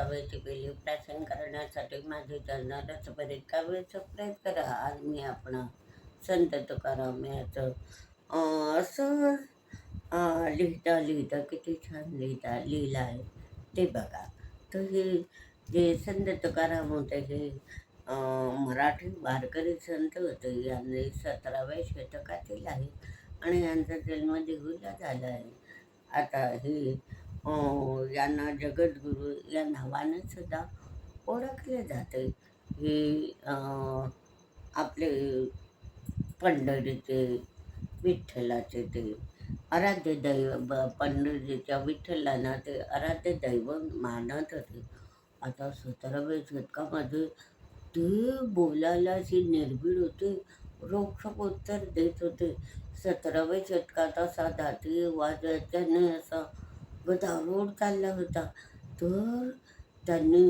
काव्याची पहिली प्राशन करण्यासाठी माझे चरणारच बरे काव्याचं प्रयत्न करा. आज मी आपण संत तुकाराम याचं असं लिहिता लिहिता किती छान लिहिता लिहिलं आहे ते बघा. तर हे जे संत तुकाराम होते हे मराठी वारकरी संत होते. यांनी सतराव्या शतकातील आहे आणि यांचा जन्म देहूला झाला आहे आता हे हो, यांना जगद्गुरू या नावानेसुद्धा ओळखले जाते. हे आपले पंढरीचे विठ्ठलाचे ते आराध्य दैव ब- पंढरीच्या विठ्ठलांना ते आराध्य दैव मानत होते. आता सतराव्या शतकामध्ये ते बोलायला अशी निर्भीड होते रोक्षक उत्तर देत होते. सतराव्या शतकात असा दाती वाजायच्याने असा गदारोळ चालला होता तर त्यांनी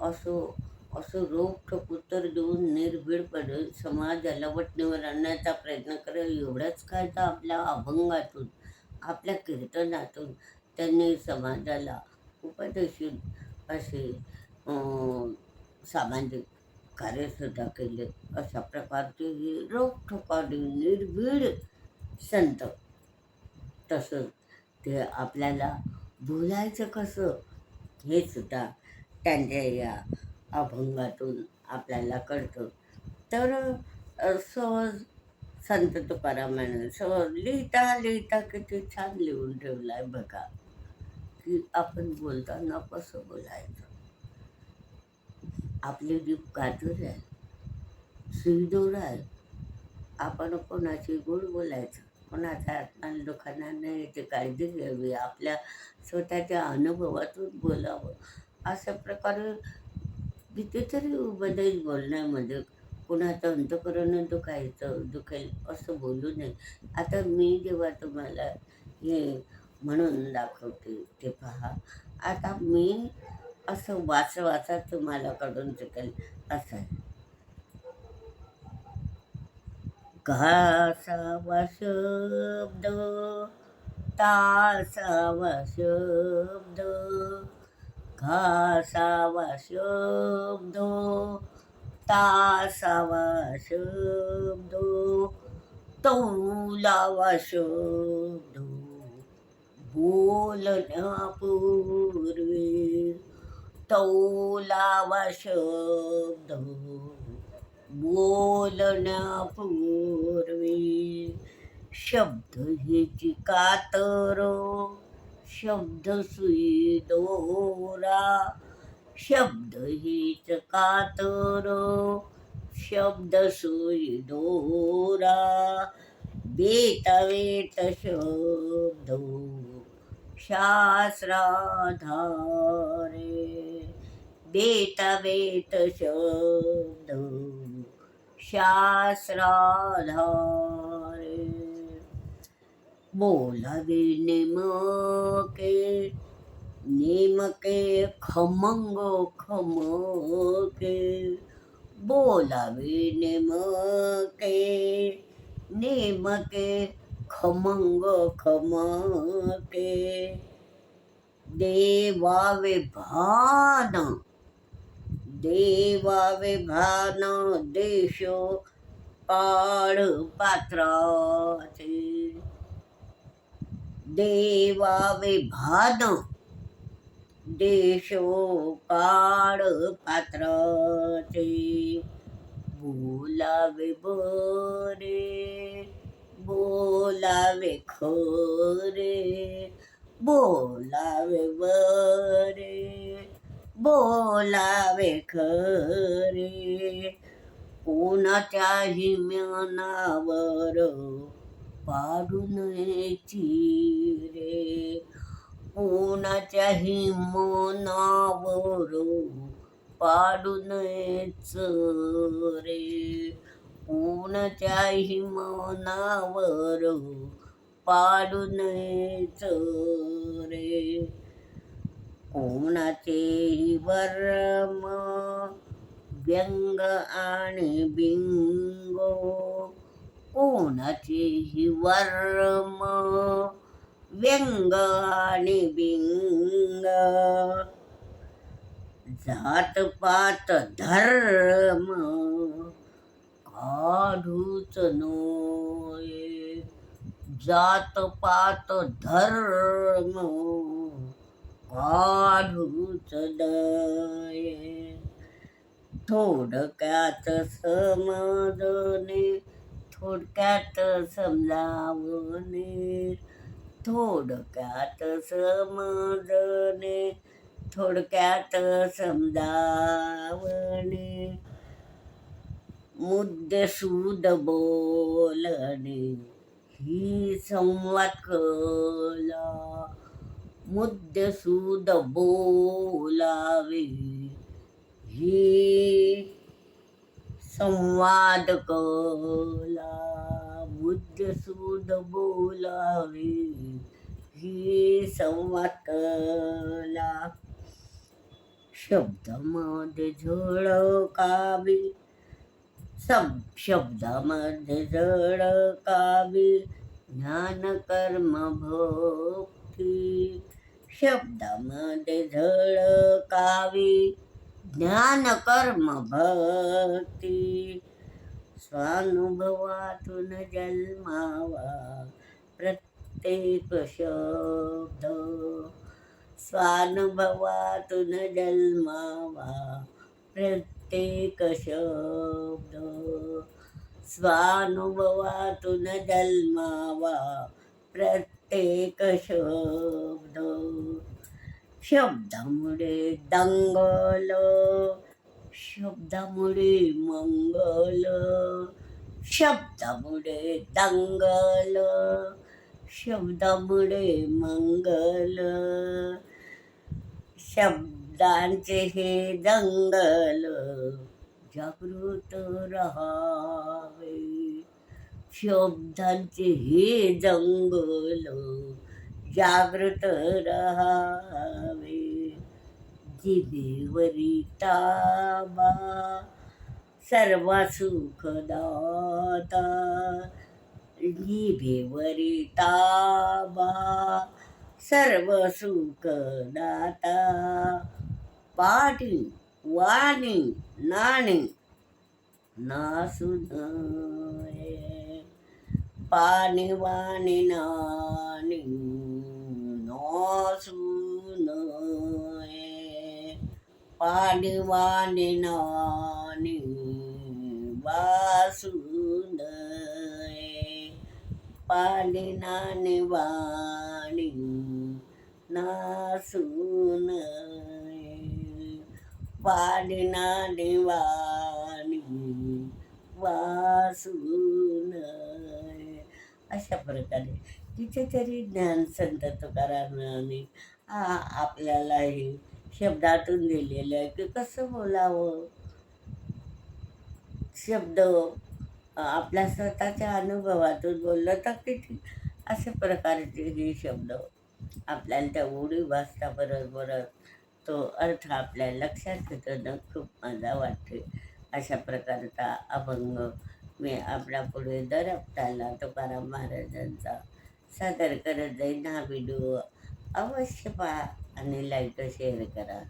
असं असं रोखोक उत्तर देऊन निर्भीडपणे समाजाला वटणीवर आणण्याचा प्रयत्न करेल एवढंच काय तर आपल्या अभंगातून आपल्या कीर्तनातून त्यांनी समाजाला उपदेशील असे सामाजिक कार्यसुद्धा केले अशा प्रकारचे हे रोखठोकाने निर्भीड संत तसंच ते आपल्याला बोलायचं कसं? हे सुद्धा त्यांच्या या अभंगातून आपल्याला कळतं. तर सहज संत तुकारामानं सहज लिहिता लिहिता किती छान लिहून ठेवलं आहे बघा. की आपण बोलताना कसं बोलायचं? आपली जीभ काजूर आहे सुईदूर आहे. आपण कोणाची गोड बोलायचं? कोणाच्या आत्म्याला दुखाना नाही याची काळजी घ्यावी आपल्या स्वतःच्या अनुभवातून बोलावं. अशा प्रकारे कितीतरी बदल बोलण्यामध्ये कुणाचं अंतकरण दुखायचं दुखेल असं बोलू नये. आता मी जेव्हा तुम्हाला हे म्हणून दाखवते ते पहा. आता मी असं वाच वाचा तुम्हाला कडून चुकेल असं आहे घासावा शब्द तासावा शब्द घासावा शब्द तासावा शब्द तौलावा शब्द बोलण्यापूर्वी तौलावा शब्द बोलण्यापूर्वी शब्द ह्याची कातर शब्द सुई दोरा. शब्द हीच कातर शब्द सुई दोरा. बेत वेत शब्द शास्त्राधारे. बेत वेत शब्द शास्त्राधारे बोलावे नेमके नेमके खमंग खमके. बोलावे नेमके नेमके खमंग खमके. देवावे भान देवा भान देशो पाड पात्राचे देवा विभान देशो पाड पात्राचे बोलावे बरे बोलावे खरे बोलावे बरे बोलावे खरे. कोणाच्याही मनावर पाडू नये चिरे कोणाच्याही मनावर पाडू नयेच रे. कोणाच्याही मनावर पाडू नयेच रे. कोणाचेही वर्म व्यंग आणि बिंगो. कोणाचेही वर्म व्यंग आणि बिंग. जात पात धर्म काढूच नोय. जात पात धर्म काढूच दये थोडक्यात समजणे थोडक्यात समजावणे. थोडक्यात समजणे थोडक्यात समजावणे. मुद्देसूद बोलणे ही संवाद कला. मुद्दसूद बोलावे. हे संवाद कला. मुद्दसूद बोलावे. ही संवाद कला. शब्दामध्ये झळकावी. सब शब्दामध्ये झळकावी. ज्ञान कर्म भक्ती शब्दामध्ये झळकावी ज्ञान कर्म भक्ती स्वानुभवातून जन्मावा प्रत्येक शब्द. स्वानुभवातून जन्मावा प्रत्येक शब्द. स्वानुभवातून जन्मावा प्रत्येक शब्द शब्दामुळे दंगल शब्दामुळे मंगल शब्दामुळे दंगल शब्दामुळे मंगल शब्दांचे हे दंगल जागृत रहावे शब्दांचे हे जंगल जागृत रहावे. जिभेवरी ताबा सर्व सुखदाता. जिभेवरी ताबा सर्व सुखदाता. पाटी वाणी नाणी नासू पाणी वाणी नाणी नासू नये पाणी वाणी नाणी वासू नये पाणी नाणी वाणी नासू नये पाणी नाणी वाणी वासू अशा प्रकारे तिथे तरी ज्ञान संत तुकारामाने आपल्याला हे शब्दातून दिलेलं आहे की कसं बोलावं? शब्द आपल्या स्वतःच्या अनुभवातून बोललं तर किती अशा प्रकारचे हे शब्द आपल्याला त्या ओळी वाचता बरोबर तो अर्थ आपल्या लक्षात घेताना खूप मजा वाटते. अशा प्रकारचा अभंग मी आपला पुढे दर हप्त्याला तुकाराम महाराजांचा सादर करत जाईन. हा व्हिडिओ अवश्य पहा आणि लाईक शेअर करा.